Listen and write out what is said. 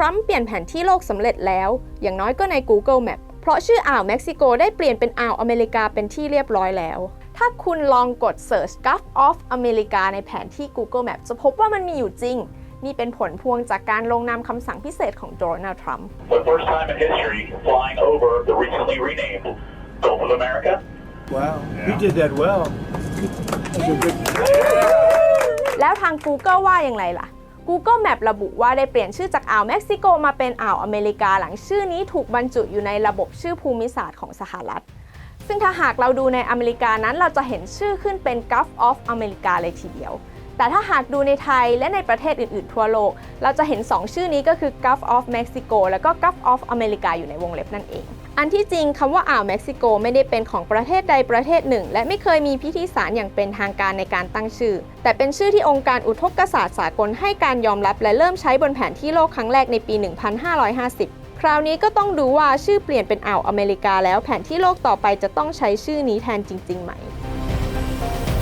รัมป์เปลี่ยนแผนที่โลกสำเร็จแล้ว อย่างน้อยก็ใน Google Map เพราะชื่ออ่าวเม็กซิโกได้เปลี่ยนเป็นอ่าวอเมริกาเป็นที่เรียบร้อยแล้ว ถ้าคุณลองกด Search Gulf of America ในแผนที่ Google Map จะพบว่ามันมีอยู่จริง นี่เป็นผลพวงจากการลงนามคำสั่งพิเศษของโดนัลด์ทรัมป์ the first time in history flying over the recently renamed Gulf of America. Wow, he did that well. That's a good. แล้วทาง Google ว่าอย่างไรล่ะ Google Map ระบุว่าได้เปลี่ยนชื่อจากอ่าวเม็กซิโกมาเป็นอ่าวอเมริกาหลังชื่อนี้ถูกบรรจุอยู่ในระบบชื่อภูมิศาสตร์ของสหรัฐ ซึ่งถ้าหากเราดูในอเมริกานั้นเราจะเห็นชื่อขึ้นเป็น Gulf of America เลยทีเดียว แต่ถ้าหากดูในไทยและในประเทศอื่นๆ ทั่วโลก เราจะเห็น 2 ชื่อนี้ก็คือ Gulf of Mexico แล้วก็ Gulf of America อยู่ในวงเล็บนั่นเอง อันที่จริงคำว่าอ่าวเม็กซิโกไม่ได้เป็นของประเทศใดประเทศหนึ่ง และไม่เคยมีพิธีสารอย่างเป็นทางการในการตั้งชื่อ แต่เป็นชื่อที่องค์การอุทกศาสตร์สากลให้การยอมรับและเริ่มใช้บนแผนที่โลกครั้งแรกในปี 1550 คราวนี้ก็ต้องดูว่าชื่อเปลี่ยนเป็นอ่าวอเมริกาแล้วแผนที่โลกต่อไปจะต้องใช้ชื่อนี้แทนจริง ๆ ไหม